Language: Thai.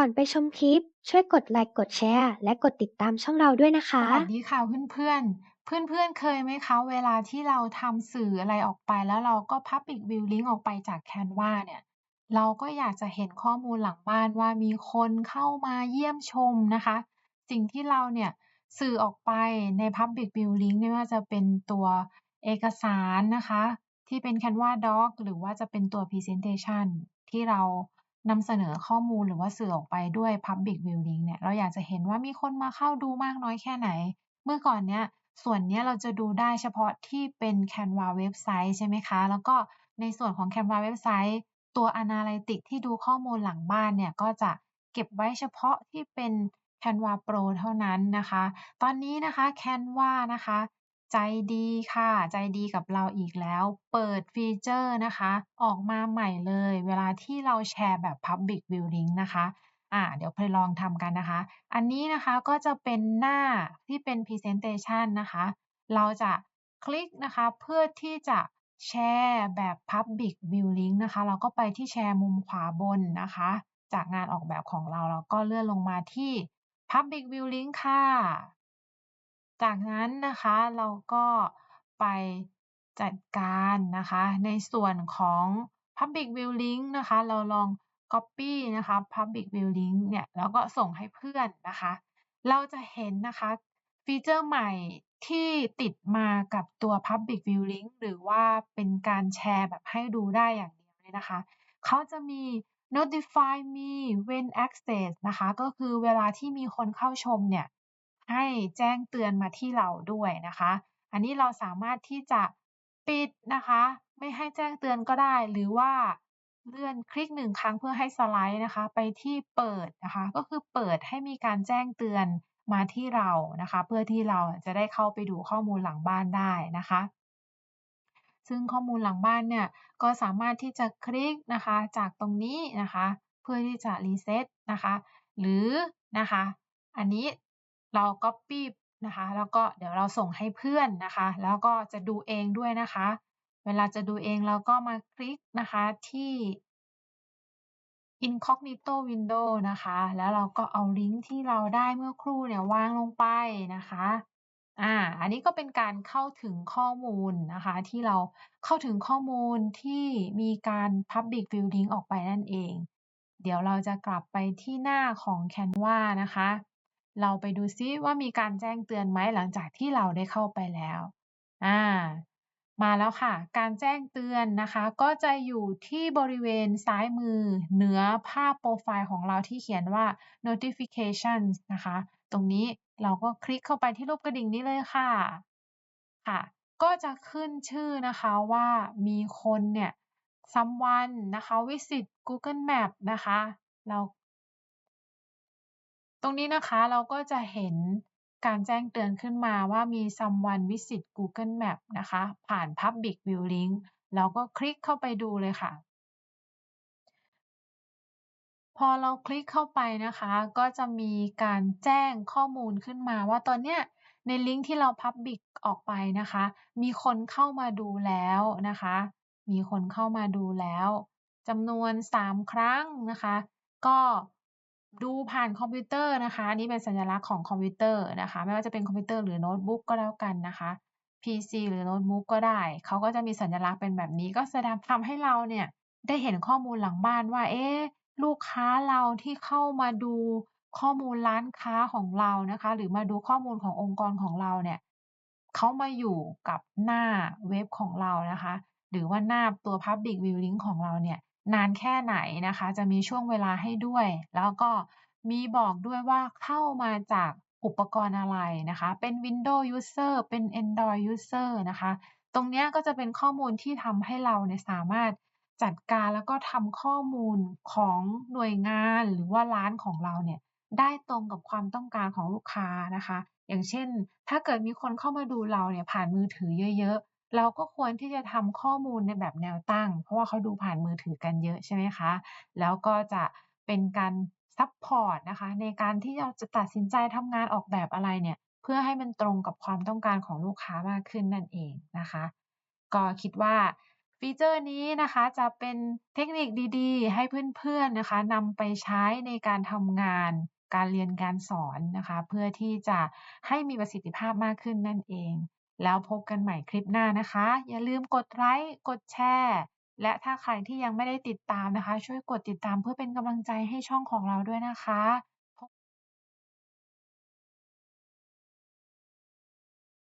ก่อนไปชมคลิป ช่วยกดไลค์กดแชร์ และกดติดตามช่องเราด้วยนะคะ สวัสดีค่ะเพื่อนๆ เพื่อนๆ เคยไหมคะ เวลาที่เราทำสื่ออะไรออกไปแล้วเราก็ Public View Link ออกไปจาก Canva เนี่ย เราก็อยากจะเห็นข้อมูลหลังบ้านว่ามีคนเข้ามาเยี่ยมชมนะคะ สิ่งที่เราเนี่ยสื่อออกไปใน Public View Link ไม่ว่าจะเป็นตัวเอกสารนะคะ ที่เป็น Canva Doc หรือว่าจะเป็นตัว Presentation ที่เรา นำเสนอข้อมูลหรือว่าสื่อออกไปด้วย Public View Link เนี่ย เราอยากจะเห็นว่ามีคนมาเข้าดูมากน้อยแค่ไหน เมื่อก่อนเนี้ยส่วนเนี้ยเราจะดูได้เฉพาะที่เป็น Canva เว็บไซต์ใช่ไหมคะ แล้วก็ในส่วนของ Canva เว็บไซต์ ตัว Analytics ที่ดูข้อมูลหลังบ้านเนี่ย ก็จะเก็บไว้เฉพาะที่เป็น Canva Pro เท่านั้นนะคะ ตอนนี้นะคะ Canva นะคะ ใจดีค่ะ ใจดีกับเราอีกแล้ว เปิดฟีเจอร์นะคะ ออกมาใหม่เลย เวลาที่เราแชร์แบบ Public View Link นะคะอ่าเดี๋ยวไปลองทำกันนะคะ อันนี้นะคะก็จะเป็นหน้าที่เป็น Presentation นะคะ เราจะคลิกนะคะเพื่อที่จะแชร์แบบ Public View Link นะคะ เราก็ไปที่แชร์มุมขวาบนนะคะ จากงานออกแบบของเราแล้วก็เลื่อนลงมาที่ Public View Link ค่ะ จากนั้นนะคะเราก็ไปจัดการนะคะ ในส่วนของ Public View Link นะคะ เราลองก๊อบปี้นะคะ Public View Link เนี่ยแล้วก็ส่งให้เพื่อนนะคะ เราจะเห็นนะคะฟีเจอร์ใหม่ที่ติดมากับตัว Public View Link หรือว่าเป็นการแชร์แบบให้ดูได้อย่างเดียวเลยนะคะ เขาจะมี Notify me when access นะคะ ก็คือเวลาที่มีคนเข้าชมเนี่ย ให้แจ้งเตือนมาที่เราด้วยนะคะ อันนี้เราสามารถที่จะปิดนะคะ ไม่ให้แจ้งเตือนก็ได้ หรือว่าเลื่อนคลิก1ครั้งเพื่อให้สไลด์นะคะ ไปที่เปิดนะคะ ก็คือเปิดให้มีการแจ้งเตือนมาที่เรานะคะ เพื่อที่เราจะได้เข้าไปดูข้อมูลหลังบ้านได้นะคะ ซึ่งข้อมูลหลังบ้านเนี่ยก็สามารถที่จะคลิกนะคะจากตรงนี้นะคะ เพื่อที่จะ reset นะคะ หรือนะคะ อันนี้ เราก๊อบปี้นะคะ แล้วก็เดี๋ยวเราส่งให้เพื่อนนะคะ แล้วก็จะดูเองด้วยนะคะ เวลาจะดูเองเราก็มาคลิกนะคะที่ Incognito Window นะคะ แล้วเราก็เอาลิงก์ที่เราได้เมื่อครู่เนี่ยวางลงไปนะคะ อ่า อันนี้ก็เป็นการเข้าถึงข้อมูลนะคะ ที่เราเข้าถึงข้อมูลที่มีการ Public View Link ออกไปนั่นเอง เดี๋ยวเราจะกลับไปที่หน้าของ Canva นะคะ เราไปดูซิว่ามีการแจ้งเตือนไหมหลังจากที่เราได้เข้าไปแล้วอ่ามาแล้วค่ะ การแจ้งเตือนนะคะ ก็จะอยู่ที่บริเวณซ้ายมือเหนือภาพโปรไฟล์ของเราที่เขียนว่า Notifications นะคะ ตรงนี้เราก็คลิกเข้าไปที่รูปกระดิ่งนี้เลยค่ะ ค่ะ ก็จะขึ้นชื่อนะคะว่ามีคนเนี่ย someone นะคะ visit Google Map นะคะ เรา ตรงนี้นะคะเราก็จะเห็นการแจ้งเตือนขึ้นมาว่ามี someone visit Google Map นะคะ ผ่าน Public View Link เราก็คลิกเข้าไปดูเลยค่ะ พอเราคลิกเข้าไปนะคะ ก็จะมีการแจ้งข้อมูลขึ้นมาว่าตอนเนี้ยในลิงก์ที่เรา Public ออกไปนะคะ มีคนเข้ามาดูแล้วนะคะ มีคนเข้ามาดูแล้วจำนวน 3 ครั้งนะคะ ก็ ดูผ่านคอมพิวเตอร์นะคะนนี้เป็นสัญลักษณ์ของคอมพิวเตอร์นะคะ ไม่ว่าจะเป็นคอมพิวเตอร์หรือโน้ตบุ๊กก็แล้วกันนะคะ PC หรือโน้ตบุ๊กก็ได้ เขาก็จะมีสัญลักษณ์เป็นแบบนี้ ก็แสดงทำให้เราเนี่ยได้เห็นข้อมูลหลังบ้านว่า เอ๊ะ ลูกค้าเราที่เข้ามาดูข้อมูลร้านค้าของเรานะคะ หรือมาดูข้อมูลขององค์กรของเราเนี่ยเขามาอยู่กับหน้าเว็บของเรานะคะ หรือว่าหน้าตัว Public View Link ของเราเนี่ย นานแค่ไหนนะคะ จะมีช่วงเวลาให้ด้วย แล้วก็มีบอกด้วยว่าเข้ามาจากอุปกรณ์อะไรนะคะ เป็น Windows User เป็น Android User นะคะ ตรงนี้ก็จะเป็นข้อมูลที่ทำให้เราเนี่ยสามารถจัดการแล้วก็ทำข้อมูลของหน่วยงานหรือว่าร้านของเราเนี่ยได้ตรงกับความต้องการของลูกค้านะคะ อย่างเช่น ถ้าเกิดมีคนเข้ามาดูเราเนี่ยผ่านมือถือเยอะ เราก็ควรที่จะทำข้อมูลในแบบแนวตั้ง เพราะว่าเขาดูผ่านมือถือกันเยอะใช่ไหมคะ แล้วก็จะเป็นการซัปพอร์ตนะคะในการที่เราจะตัดสินใจทำงานออกแบบอะไรเนี่ย เพื่อให้มันตรงกับความต้องการของลูกค้ามากขึ้นนั่นเองนะคะ ก็คิดว่าฟีเจอร์นี้นะคะจะเป็นเทคนิคดีๆ ให้เพื่อนๆนะคะนำไปใช้ในการทำงานการเรียนการสอนนะคะ เพื่อที่จะให้มีประสิทธิภาพมากขึ้นนั่นเอง แล้วพบกันใหม่คลิปหน้านะคะ อย่าลืมกดไลค์กดแชร์และถ้าใครที่ยังไม่ได้ติดตามนะคะ ช่วยกดติดตามเพื่อเป็นกำลังใจให้ช่องของเราด้วยนะคะ